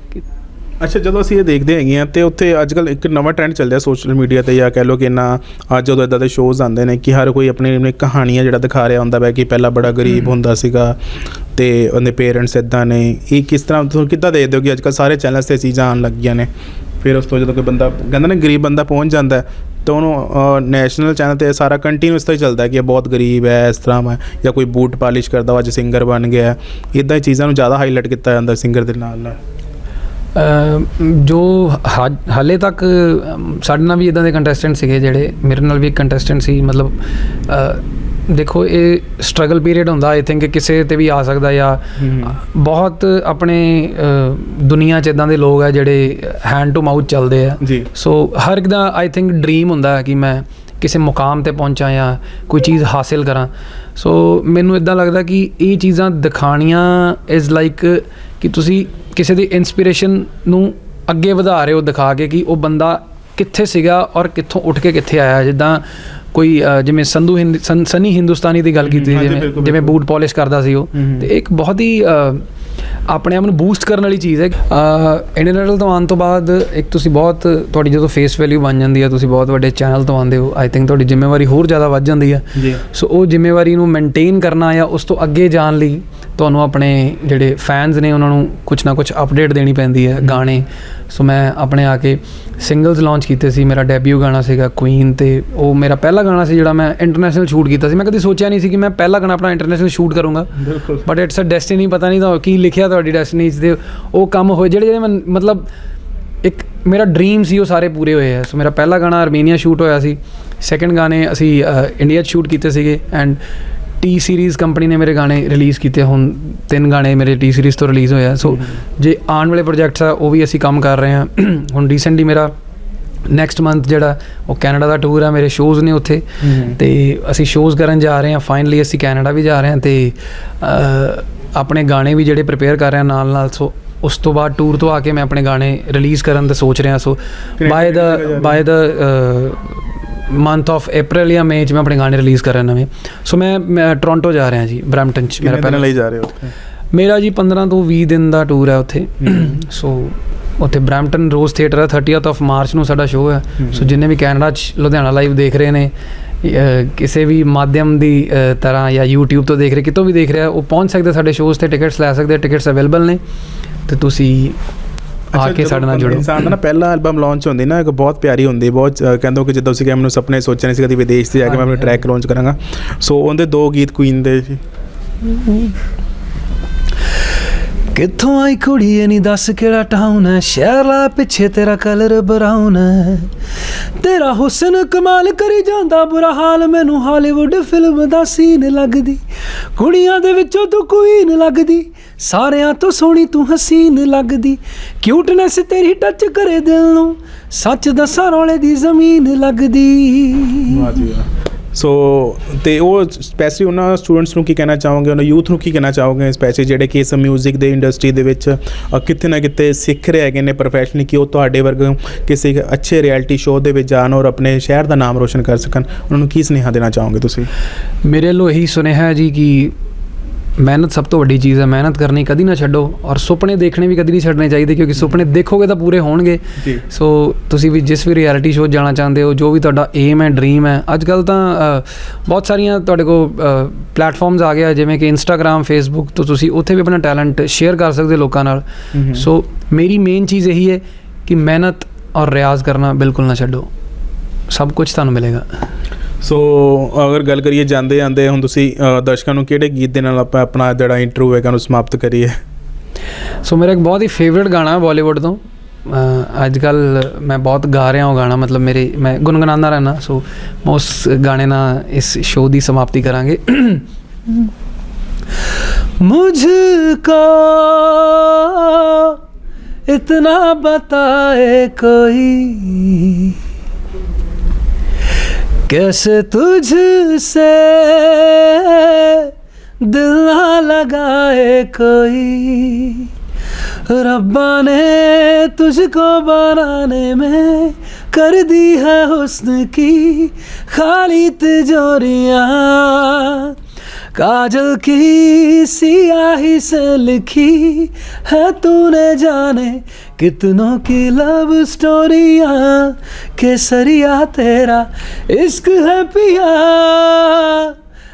ਅੱਛਾ ਜਦੋਂ ਅਸੀਂ ਇਹ ਦੇਖਦੇ ਹੈਗੇ ਆ ਤੇ ਉੱਥੇ ਅੱਜ ਕੱਲ ਇੱਕ ਨਵਾਂ ਟ੍ਰੈਂਡ ਚੱਲ ਰਿਹਾ ਸੋਸ਼ਲ ਮੀਡੀਆ ਤੇ ਜਾਂ ਕਹਿ ਲੋ ਕਿ ਨਾ ਅੱਜ ਜਦੋਂ ਇਦਾਂ ਦੇ ਸ਼ੋਜ਼ ਆਉਂਦੇ ਨੇ ਕਿ ਹਰ ਕੋਈ ਆਪਣੀ ਆਪਣੇ ਕਹਾਣੀਆਂ ਜਿਹੜਾ ਦਿਖਾ ਰਿਹਾ ਹੁੰਦਾ ਹੈ ਕਿ ਪਹਿਲਾਂ ਬੜਾ ਗਰੀਬ ਹੁੰਦਾ ਸੀਗਾ ਤੇ ਉਹਦੇ ਪੇਰੈਂਟਸ ਇਦਾਂ ਨੇ। ਇਹ ਕਿਸ ਤਰ੍ਹਾਂ ਤੁਸੀਂ ਕਿੱਦਾਂ ਦੇਖਦੇ ਹੋ ਕਿ ਅੱਜ ਕੱਲ ਸਾਰੇ ਚੈਨਲਸ ਤੇ ਚੀਜ਼ਾਂ ਆਉਣ ਲੱਗੀਆਂ ਨੇ? ਫਿਰ ਉਸ ਤੋਂ ਜਦੋਂ ਕੋਈ ਬੰਦਾ ਕਹਿੰਦਾ ਨਾ ਗਰੀਬ ਬੰਦਾ ਪਹੁੰਚ ਜਾਂਦਾ ਤਾਂ ਉਹਨੂੰ ਨੈਸ਼ਨਲ ਚੈਨਲ ਤੇ ਸਾਰਾ ਕੰਟੀਨਿਊਸ ਤਾਂ ਹੀ ਚੱਲਦਾ ਕਿ ਇਹ ਬਹੁਤ ਗਰੀਬ ਹੈ, ਇਸ ਤਰ੍ਹਾਂ ਹੈ ਜਾਂ ਕੋਈ ਬੂਟ ਪਾਲਿਸ਼ ਕਰਦਾ ਵਾ, ਅੱਜ ਸਿੰਗਰ ਬਣ ਗਿਆ ਇਦਾਂ ਹੀ ਚੀਜ਼ਾਂ ਨੂੰ ਜ਼ਿਆਦਾ ਹਾਈਲਾਈਟ ਕੀਤਾ ਜਾਂਦਾ ਸਿੰਗਰ ਦੇ ਨਾਲ ਨਾਲ। ਅਹ, ਜੋ ਹਾ- ਹਾਲੇ ਤੱਕ ਸਾਡੇ ਨਾਲ ਵੀ ਇਦਾਂ ਦੇ ਕੰਟੈਸਟੈਂਟ ਸੀਗੇ ਜਿਹੜੇ, ਮੇਰੇ ਨਾਲ ਵੀ ਇੱਕ ਕੰਟੈਸਟੈਂਟ ਸੀ, ਮਤਲਬ ਦੇਖੋ ਇਹ ਸਟਰਗਲ ਪੀਰੀਅਡ ਹੁੰਦਾ ਆਈ ਥਿੰਕ ਕਿਸੇ ਤੇ ਵੀ ਆ ਸਕਦਾ ਜਾਂ ਬਹੁਤ ਆਪਣੇ ਦੁਨੀਆ 'ਚ ਇਦਾਂ ਦੇ ਲੋਕ ਆ ਜਿਹੜੇ ਹੈਂਡ ਟੂ ਮਾਊਥ ਚੱਲਦੇ ਆ। ਸੋ ਹਰ ਇੱਕ ਦਾ ਆਈ ਥਿੰਕ ਡ੍ਰੀਮ ਹੁੰਦਾ ਹੈ ਕਿ ਮੈਂ ਕਿਸੇ ਮੁਕਾਮ ਤੇ ਪਹੁੰਚਾਂ ਜਾਂ ਕੋਈ ਚੀਜ਼ ਹਾਸਿਲ ਕਰਾਂ। ਸੋ ਮੈਨੂੰ ਇਦਾਂ ਲੱਗਦਾ ਕਿ ਇਹ ਚੀਜ਼ਾਂ ਦਿਖਾਣੀਆਂ ਇਜ਼ ਲਾਈਕ ਕਿ ਤੁਸੀਂ ਕਿਸੇ ਦੀ ਇਨਸਪੀਰੇਸ਼ਨ ਨੂੰ ਅੱਗੇ ਵਧਾ ਰਹੇ ਹੋ ਦਿਖਾ ਕੇ ਕਿ ਉਹ ਬੰਦਾ ਕਿੱਥੇ ਸੀਗਾ ਔਰ ਕਿੱਥੋਂ ਉੱਠ ਕੇ ਕਿੱਥੇ ਆਇਆ। ਜਿੱਦਾਂ ਕੋਈ ਜਿਵੇਂ ਸੰਧੂ ਸਨ- ਹਿੰਦੁਸਤਾਨੀ ਦੀ ਗੱਲ ਕੀਤੀ ਜਿਵੇਂ ਜਿਵੇਂ। ਬੂਟ ਪਾਲਿਸ਼ ਕਰਦਾ ਸੀ ਉਹ। ਤੇ ਇੱਕ ਬਹੁਤ ਹੀ ਆਪਣੇ ਆਪ ਨੂੰ ਬੂਸਟ ਕਰਨ ਵਾਲੀ ਚੀਜ਼ ਹੈ। ਇੰਡੀਅਨ ਆਈਡਲ ਤੋਂ ਆਉਣ ਤੋਂ ਬਾਅਦ ਇੱਕ ਤੁਸੀਂ ਬਹੁਤ ਤੁਹਾਡੀ ਜਦੋਂ ਫੇਸ ਵੈਲਿਊ ਬਣ ਜਾਂਦੀ ਹੈ ਤੁਸੀਂ ਬਹੁਤ ਵੱਡੇ ਚੈਨਲ ਤੋਂ ਆਉਂਦੇ ਹੋ ਆਈ ਥਿੰਕ ਤੁਹਾਡੀ ਜ਼ਿੰਮੇਵਾਰੀ ਹੋਰ ਜ਼ਿਆਦਾ ਵੱਧ ਜਾਂਦੀ ਹੈ। ਸੋ ਉਹ ਜ਼ਿੰਮੇਵਾਰੀ ਨੂੰ ਮੇਨਟੇਨ ਕਰਨਾ ਜਾਂ ਉਸ ਤੋਂ ਅੱਗੇ ਜਾਣ ਲਈ ਤੁਹਾਨੂੰ ਆਪਣੇ ਜਿਹੜੇ ਫੈਨਸ ਨੇ ਉਹਨਾਂ ਨੂੰ ਕੁਝ ਨਾ ਕੁਝ ਅਪਡੇਟ ਦੇਣੀ ਪੈਂਦੀ ਹੈ। ਗਾਣੇ। ਸੋ ਮੈਂ ਆਪਣੇ ਆ ਕੇ ਸਿੰਗਲਸ ਲਾਂਚ ਕੀਤੇ ਸੀ ਮੇਰਾ ਡੈਬਿਊ ਗਾਣਾ ਸੀਗਾ ਕੁਈਨ ਤੇ ਉਹ ਮੇਰਾ ਪਹਿਲਾ ਗਾਣਾ ਸੀ ਜਿਹੜਾ ਮੈਂ ਇੰਟਰਨੈਸ਼ਨਲ ਸ਼ੂਟ ਕੀਤਾ ਸੀ। ਮੈਂ ਕਦੀ ਸੋਚਿਆ ਨਹੀਂ ਸੀ ਕਿ ਮੈਂ ਪਹਿਲਾ ਗਾਣਾ ਆਪਣਾ ਇੰਟਰਨੈਸ਼ਨਲ ਸ਼ੂਟ ਕਰੂੰਗਾ। ਬਟ ਇਟਸ ਅ ਡੈਸਟੀਨੀ ਪਤਾ ਨਹੀਂ ਤਾਂ ਕੀ ਲਿਖਿਆ ਤੁਹਾਡੀ ਡੈਸਟੀਨੀ 'ਚ ਤੇ ਉਹ ਕੰਮ ਹੋਏ ਜਿਹੜੇ ਜਿਹੜੇ ਮੈਂ ਮਤਲਬ ਇੱਕ ਮੇਰਾ ਡ੍ਰੀਮ ਸੀ ਉਹ ਸਾਰੇ ਪੂਰੇ ਹੋਏ ਆ। ਸੋ ਮੇਰਾ ਪਹਿਲਾ ਗਾਣਾ ਆਰਮੇਨੀਆ ਸ਼ੂਟ ਹੋਇਆ ਸੀ। ਸੈਕੰਡ ਗਾਣੇ ਅਸੀਂ ਇੰਡੀਆ 'ਚ ਸ਼ੂਟ ਕੀਤੇ ਸੀਗੇ। ਐਂਡ ਟੀ ਸੀਰੀਜ਼ ਕੰਪਨੀ ਨੇ ਮੇਰੇ ਗਾਣੇ ਰਿਲੀਜ਼ ਕੀਤੇ ਹੁਣ ਤਿੰਨ ਗਾਣੇ ਮੇਰੇ ਟੀ ਸੀਰੀਜ਼ ਤੋਂ ਰਿਲੀਜ਼ ਹੋਏ ਆ। ਸੋ ਜੇ ਆਉਣ ਵਾਲੇ ਪ੍ਰੋਜੈਕਟਸ ਆ ਉਹ ਵੀ ਅਸੀਂ ਕੰਮ ਕਰ ਰਹੇ ਹਾਂ। [clears throat] ਹੁਣ ਰੀਸੈਂਟਲੀ ਮੇਰਾ ਨੈਕਸਟ ਮੰਥ ਜਿਹੜਾ ਉਹ ਕੈਨੇਡਾ ਦਾ ਟੂਰ ਆ ਮੇਰੇ ਸ਼ੋਜ਼ ਨੇ ਉੱਥੇ। ਤੇ ਅਸੀਂ ਸ਼ੋਜ਼ ਕਰਨ ਜਾ ਰਹੇ ਹਾਂ। ਫਾਈਨਲੀ ਅਸੀਂ ਕੈਨੇਡਾ ਵੀ ਜਾ ਰਹੇ ਹਾਂ ਤੇ ਆਪਣੇ ਗਾਣੇ ਵੀ ਜਿਹੜੇ ਪ੍ਰਿਪੇਅਰ ਕਰ ਰਹੇ ਹਾਂ ਨਾਲ ਨਾਲ। ਸੋ ਉਸ ਤੋਂ ਬਾਅਦ ਟੂਰ ਤੋਂ ਆ ਕੇ ਮੈਂ ਆਪਣੇ ਗਾਣੇ ਰਿਲੀਜ਼ ਕਰਨ ਦਾ ਸੋਚ ਰਿਹਾ। So by the by the month of April ਜਾਂ May ਚ ਮੈਂ ਆਪਣੇ ਗਾਣੇ ਰਿਲੀਜ਼ ਕਰ ਰਿਹਾ ਨਵੇਂ। ਸੋ ਮੈਂ ਟੋਰਾਂਟੋ ਜਾ ਰਿਹਾ ਜੀ ਬ੍ਰੈਂਪਟਨ ਚ ਮੇਰਾ ਪਹਿਲਾ। ਲਈ ਜਾ ਰਹੇ ਹੋ ਮੇਰਾ ਜੀ 15 ਤੋਂ 20 ਦਿਨ ਦਾ ਟੂਰ ਹੈ ਉੱਥੇ। ਸੋ ਉੱਥੇ ਬ੍ਰੈਂਪਟਨ ਰੋਜ਼ ਥੀਏਟਰ ਹੈ 30th ਆਫ ਮਾਰਚ ਨੂੰ ਸਾਡਾ ਸ਼ੋਅ ਹੈ। ਸੋ ਜਿੰਨੇ ਵੀ ਕੈਨੇਡਾ ਚ ਲੁਧਿਆਣਾ ਲਾਈਵ ਦੇਖ ਰਹੇ ਨੇ ਕਿਸੇ ਵੀ ਮਾਧਿਅਮ ਦੀ ਤਰ੍ਹਾਂ ਜਾਂ YouTube ਤੋਂ ਦੇਖ ਰਹੇ ਕਿਤੋਂ ਵੀ ਦੇਖ ਰਿਹਾ ਉਹ ਪਹੁੰਚ ਸਕਦੇ ਸਾਡੇ ਸ਼ੋਅਸ ਤੇ ਟਿਕਟਸ ਲੈ ਸਕਦੇ ਟਿਕਟਸ ਅਵੇਲੇਬਲ ਨੇ। ਤੇ ਤੁਸੀਂ ਆ ਕੇ ਸਾਡੇ ਨਾਲ ਜੁੜੋ। ਇਨਸਾਨ ਦਾ ਨਾ ਪਹਿਲਾ ਐਲਬਮ ਲਾਂਚ ਹੁੰਦੀ ਨਾ ਇੱਕ ਬਹੁਤ ਪਿਆਰੀ ਹੁੰਦੀ ਬਹੁਤ ਕਹਿੰਦੇ ਹੋ ਕਿ ਜਦੋਂ ਤੁਸੀਂ ਕਿ ਮੈਨੂੰ ਸੁਪਨੇ ਨਹੀਂ ਸੀ ਕਦੀ ਵਿਦੇਸ਼ 'ਚ ਜਾ ਕੇ ਮੈਂ ਆਪਣਾ ਟਰੈਕ ਲਾਂਚ ਕਰਾਂਗਾ। ਸੋ ਉਹਦੇ ਦੋ ਗੀਤ ਕੁਈਨ ਦੇ ਜੀ ਕਿੱਥੋਂ ਆਈ ਕੁੜੀਏ ਨਹੀਂ ਦੱਸ ਕਿਹੜਾ ਟਾਊਨ ਹੈ? ਸ਼ਹਿਰਾ ਪਿੱਛੇ ਤੇਰਾ ਕਲਰ ਬਰਾਊਨ ਹੈ। ਤੇਰਾ ਹੁਸਨ ਕਮਾਲ ਕਰੀ ਜਾਂਦਾ, ਬੁਰਾ ਹਾਲ ਮੈਨੂੰ ਹਾਲੀਵੁੱਡ ਫਿਲਮ ਦਾ ਸੀਨ ਲੱਗਦੀ। ਕੁੜੀਆਂ ਦੇ ਵਿੱਚੋਂ ਤੂੰ ਕੁਈਨ ਲੱਗਦੀ, ਸਾਰਿਆਂ ਤੋਂ ਸੋਹਣੀ ਤੂੰ ਹਸੀਨ ਲੱਗਦੀ। ਕਿਊਟਨੈਸ ਤੇਰੀ ਟੱਚ ਕਰੇ ਦਿਲ ਨੂੰ, ਸੱਚ ਦੱਸਾਂ ਰੋਲੇ ਦੀ ਜ਼ਮੀਨ ਲੱਗਦੀ। ਵਾਹ ਜੀ ਵਾਹ। ਸੋ ਤੇ ਉਹ ਸਪੈਸ਼ਲੀ ਉਹਨਾਂ ਸਟੂਡੈਂਟਸ ਨੂੰ ਕੀ ਕਹਿਣਾ ਚਾਹੋਗੇ? ਉਹਨਾਂ ਯੂਥ ਨੂੰ ਕੀ ਕਹਿਣਾ ਚਾਹੋਗੇ ਸਪੈਸ਼ਲੀ ਜਿਹੜੇ ਕਿ ਇਸ 뮤직 ਦੇ ਇੰਡਸਟਰੀ ਦੇ ਵਿੱਚ ਅ, ਕਿਤੇ ਨਾ ਕਿਤੇ ਸਿੱਖ ਰਹੇ ਹੈਗੇ ਨੇ ਪ੍ਰੋਫੈਸ਼ਨਲੀ ਕਿ ਉਹ ਤੁਹਾਡੇ ਵਰਗੇ ਕਿਸੇ ਅੱਛੇ ਰਿਐਲਿਟੀ ਸ਼ੋਅ ਦੇ ਵਿੱਚ ਜਾਣ ਔਰ ਆਪਣੇ ਸ਼ਹਿਰ ਦਾ ਨਾਮ ਰੋਸ਼ਨ ਕਰ ਸਕਣ? ਉਹਨਾਂ ਨੂੰ ਕੀ ਸੁਨੇਹਾ ਦੇਣਾ ਚਾਹੋਗੇ ਤੁਸੀਂ? ਮੇਰੇ ਵੱਲੋਂ ਇਹੀ ਸੁਨੇਹਾ ਹੈ ਜੀ ਕਿ ਮਿਹਨਤ ਸਭ ਤੋਂ ਵੱਡੀ ਚੀਜ਼ ਹੈ ਮਿਹਨਤ ਕਰਨੀ ਕਦੀ ਨਾ ਛੱਡੋ ਔਰ ਸੁਪਨੇ ਦੇਖਣੇ ਵੀ ਕਦੀ ਨਹੀਂ ਛੱਡਣੇ ਚਾਹੀਦੇ ਕਿਉਂਕਿ ਸੁਪਨੇ ਦੇਖੋਗੇ ਤਾਂ ਪੂਰੇ ਹੋਣਗੇ। ਸੋ ਤੁਸੀਂ ਵੀ ਜਿਸ ਵੀ ਰਿਐਲਿਟੀ ਸ਼ੋਅ ਜਾਣਾ ਚਾਹੁੰਦੇ ਹੋ ਜੋ ਵੀ ਤੁਹਾਡਾ ਏਮ ਹੈ ਡ੍ਰੀਮ ਹੈ ਅੱਜ ਕੱਲ ਤਾਂ ਬਹੁਤ ਸਾਰੀਆਂ ਤੁਹਾਡੇ ਕੋਲ ਪਲੇਟਫਾਰਮਸ ਆ ਗਿਆ ਜਿਵੇਂ ਕਿ ਇੰਸਟਾਗ੍ਰam ਫੇਸਬੁੱਕ ਤੋਂ ਤੁਸੀਂ ਉੱਥੇ ਵੀ ਆਪਣਾ ਟੈਲੈਂਟ ਸ਼ੇਅਰ ਕਰ ਸਕਦੇ ਲੋਕਾਂ ਨਾਲ। ਸੋ ਮੇਰੀ ਮੇਨ ਚੀਜ਼ ਇਹੀ ਹੈ ਕਿ ਮਿਹਨਤ ਔਰ ਰਿਆਜ਼ ਕਰਨਾ ਬਿਲਕੁਲ ਨਾ ਛੱਡੋ। ਸਭ ਕੁਝ ਤੁਹਾਨੂੰ ਮਿਲੇਗਾ। ਸੋ ਅਗਰ ਗੱਲ ਕਰੀਏ ਜਾਂਦੇ ਜਾਂਦੇ ਹੁਣ ਤੁਸੀਂ ਦਰਸ਼ਕਾਂ ਨੂੰ ਕਿਹੜੇ ਗੀਤ ਦੇ ਨਾਲ ਆਪਾਂ ਆਪਣਾ ਜਿਹੜਾ ਇੰਟਰਵਿਊ ਹੈਗਾ ਨੂੰ ਸਮਾਪਤ ਕਰੀਏ? ਸੋ ਮੇਰਾ ਇੱਕ ਬਹੁਤ ਹੀ ਫੇਵਰਿਟ ਗਾਣਾ ਹੈ ਬਾਲੀਵੁੱਡ ਤੋਂ। ਅੱਜ ਕੱਲ ਮੈਂ ਬਹੁਤ ਗਾ ਰਿਹਾ ਹਾਂ ਗਾਣਾ, ਮਤਲਬ ਮੇਰੇ, ਮੈਂ ਗੁੰਗਨਾਉਂਦਾ ਰਹਿਣਾ ਸੋ ਮੈਂ ਉਸ ਗਾਣੇ ਨਾਲ ਇਸ ਸ਼ੋਅ ਦੀ ਸਮਾਪਤੀ ਕਰਾਂਗੇ। ਮੁਝ ਕਾ ਇਤਨਾ ਬਤਾਏ ਕੋਈ कैसे तुझसे दिल ना लगाए कोई? रब्बा ने तुझको बनाने में कर दी है हुस्न की खाली तिजोरियाँ काजल की सियाही से लिखी है तूने जाने कितनों की लव स्टोरिया केसरिया तेरा इश्क है पिया।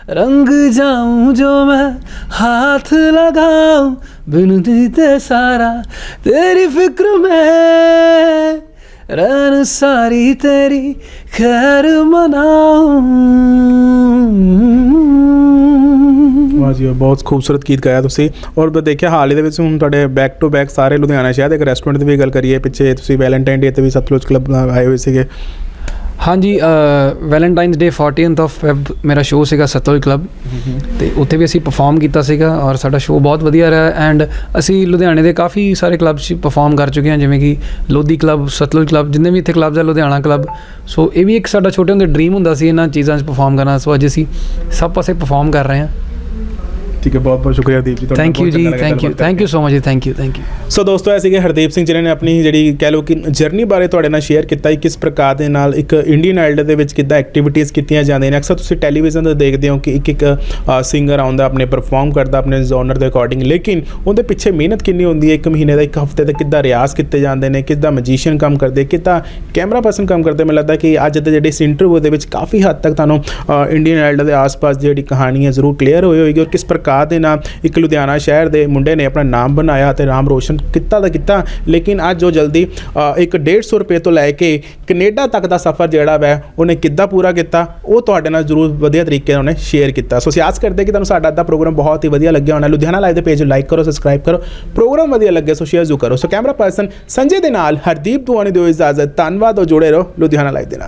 रंग जाऊँ जो मैं हाथ लगाऊँ, बिन दीते सारा तेरी फ़िक्र में। रन सारी तेरी खैर मनाऊं ਵਾਹ ਜੀ ਵਾਹ, ਬਹੁਤ ਖੂਬਸੂਰਤ ਗੀਤ ਗਾਇਆ ਤੁਸੀਂ ਔਰ ਮੈਂ ਦੇਖਿਆ ਹਾਲ ਹੀ ਦੇ ਵਿੱਚ ਹੁਣ ਤੁਹਾਡੇ ਬੈਕ ਟੂ ਬੈਕ ਸਾਰੇ ਲੁਧਿਆਣਾ ਸ਼ਹਿਰ ਦੇ ਇੱਕ ਰੈਸਟੋਰੈਂਟ ਦੀ ਵੀ ਗੱਲ ਕਰੀਏ ਪਿੱਛੇ ਤੁਸੀਂ ਵੈਲੈਂਟਾਈਨ ਡੇ ਤੇ ਵੀ ਸਤਲੁਜ ਕਲੱਬ ਨਾਲ ਆਏ ਹੋਏ ਸੀਗੇ ਹਾਂਜੀ Valentine's day 14th of Feb ਮੇਰਾ ਸ਼ੋਅ ਸੀਗਾ ਸਤਲੁਜ ਕਲੱਬ ਤੇ ਉੱਥੇ ਵੀ ਅਸੀਂ ਪਰਫਾਰਮ ਕੀਤਾ ਸੀਗਾ ਔਰ ਸਾਡਾ ਸ਼ੋਅ ਬਹੁਤ ਵਧੀਆ ਰਿਹਾ ਐਂਡ ਅਸੀਂ ਲੁਧਿਆਣੇ ਦੇ ਕਾਫੀ ਸਾਰੇ ਕਲੱਬ 'ਚ ਪਰਫਾਰਮ ਕਰ ਚੁੱਕੇ ਹਾਂ, ਜਿਵੇਂ ਕਿ ਲੋਧੀ ਕਲੱਬ ਸਤਲੁਜ ਕਲੱਬ ਜਿੰਨੇ ਵੀ ਇੱਥੇ ਕਲੱਬਸ ਆ, ਲੁਧਿਆਣਾ ਕਲੱਬ ਸੋ ਇਹ ਵੀ ਇੱਕ ਸਾਡਾ ਛੋਟੇ ਹੁੰਦੇ ਡ੍ਰੀਮ ਹੁੰਦਾ ਸੀ ਇਹਨਾਂ ਚੀਜ਼ਾਂ 'ਚ ਪਰਫਾਰਮ ਕਰਨਾ। ਸੋ ਅੱਜ ਅਸੀਂ ਸਭ ਪਾਸੇ ਪਰਫਾਰਮ ਕਰ ਰਹੇ ਹਾਂ। ਠੀਕ ਹੈ ਬਹੁਤ ਬਹੁਤ ਸ਼ੁਕਰੀਆ ਦੀਪ ਜੀ ਤੁਹਾਡਾ ਥੈਂਕ ਯੂ ਜੀ thank you thank you so much ਜੀ thank you thank you so ਦੋਸਤੋ ਇਹ ਸੀਗੇ ਹਰਦੀਪ ਸਿੰਘ ਜਿਨ੍ਹਾਂ ਨੇ ਆਪਣੀ ਜਿਹੜੀ ਕਹਿ ਲਓ ਕਿ ਜਰਨੀ ਬਾਰੇ ਤੁਹਾਡੇ ਨਾਲ ਸ਼ੇਅਰ ਕੀਤਾ ਕਿ ਕਿਸ ਪ੍ਰਕਾਰ ਦੇ ਨਾਲ ਇੱਕ ਇੰਡੀਅਨ ਆਈਡਲ ਦੇ ਵਿੱਚ ਕਿੱਦਾਂ ਐਕਟੀਵਿਟੀਜ਼ ਕੀਤੀਆਂ ਜਾਂਦੀਆਂ ਨੇ। ਅਕਸਰ ਤੁਸੀਂ ਟੈਲੀਵਿਜ਼ਨ ਤੇ ਦੇਖਦੇ ਹੋ ਕਿ ਇੱਕ ਇੱਕ ਸਿੰਗਰ ਆਉਂਦਾ ਆਪਣੇ ਪਰਫਾਰਮ ਕਰਦਾ ਆਪਣੇ ਜ਼ੋਨਰ ਦੇ ਅਕੋਰਡਿੰਗ ਲੇਕਿਨ ਉਹਦੇ ਪਿੱਛੇ ਮਿਹਨਤ ਕਿੰਨੀ ਹੁੰਦੀ ਹੈ? ਇੱਕ ਮਹੀਨੇ ਦਾ ਇੱਕ ਹਫ਼ਤੇ ਦਾ ਕਿੱਦਾਂ ਰਿਆਜ਼ ਕੀਤੇ ਜਾਂਦੇ ਨੇ? ਕਿੱਦਾਂ ਮੈਜੀਸ਼ੀਅਨ ਕੰਮ ਕਰਦੇ? ਕਿੱਦਾਂ ਕੈਮਰਾ ਪਰਸਨ ਕੰਮ ਕਰਦੇ? ਮੈਨੂੰ ਲੱਗਦਾ ਕਿ ਅੱਜ ਦੇ ਜਿਹੜੇ ਇਸ ਇੰਟਰਵਿਊ ਦੇ ਵਿੱਚ ਕਾਫੀ ਹੱਦ ਤੱਕ ਤੁਹਾਨੂੰ ਇੰਡੀਅਨ ਆਈਡਲ ਦੇ ਆਸ-ਪਾਸ ਦੀ ਜਿਹੜੀ ਕਹਾਣੀ ਹੈ ਜ਼ਰੂਰ ਕਲੀਅਰ ਹੋਈ ਹੋਏਗੀ। ਔਰ ਕਿਸ ਪ੍ਰਕਾਰ ਦੇ ਨਾਲ ਇੱਕ ਲੁਧਿਆਣਾ ਸ਼ਹਿਰ ਦੇ ਮੁੰਡੇ ਨੇ ਆਪਣਾ ਨਾਮ ਬਣਾਇਆ ਤੇ ਨਾਮ ਰੋਸ਼ਨ ਕੀਤਾ ਤਾਂ ਕੀਤਾ ਲੇਕਿਨ ਅੱਜ ਉਹ ਜਲਦੀ ਅ, ਇੱਕ 150 ਰੁਪਏ ਤੋਂ ਲੈ ਕੇ ਕੈਨੇਡਾ ਤੱਕ ਦਾ ਸਫ਼ਰ ਜਿਹੜਾ ਵੈ ਉਹਨੇ ਕਿੱਦਾਂ ਪੂਰਾ ਕੀਤਾ ਉਹ ਤੁਹਾਡੇ ਨਾਲ ਜ਼ਰੂਰ ਵਧੀਆ ਤਰੀਕੇ ਨਾਲ ਉਹਨੇ ਸ਼ੇਅਰ ਕੀਤਾ। ਸੋ ਅਸੀਂ ਆਸ ਕਰਦੇ ਕਿ ਤੁਹਾਨੂੰ ਸਾਡਾ ਅੱਜ ਦਾ ਪ੍ਰੋਗਰਾਮ ਬਹੁਤ ਹੀ ਵਧੀਆ ਲੱਗਿਆ ਹੋਣਾ। ਲੁਧਿਆਣਾ ਲਾਈਵ ਦੇ ਪੇਜ ਨੂੰ ਲਾਈਕ ਕਰੋ ਸਬਸਕ੍ਰਾਈਬ ਕਰੋ ਪ੍ਰੋਗਰਾਮ ਵਧੀਆ ਲੱਗੇ ਸੋ ਸ਼ੇਅਰ ਜ਼ਰੂਰ ਕਰੋ। ਸੋ ਕੈਮਰਾ ਪਰਸਨ ਸੰਜੇ ਦੇ ਨਾਲ ਹਰਦੀਪ ਦੁਆਨੀ ਦਿਓ ਇਜਾਜ਼ਤ ਧੰਨਵਾਦ ਔਰ ਜੁੜੇ ਰਹੋ ਲੁਧਿਆਣਾ ਲਾਈਵ ਦੇ ਨਾਲ।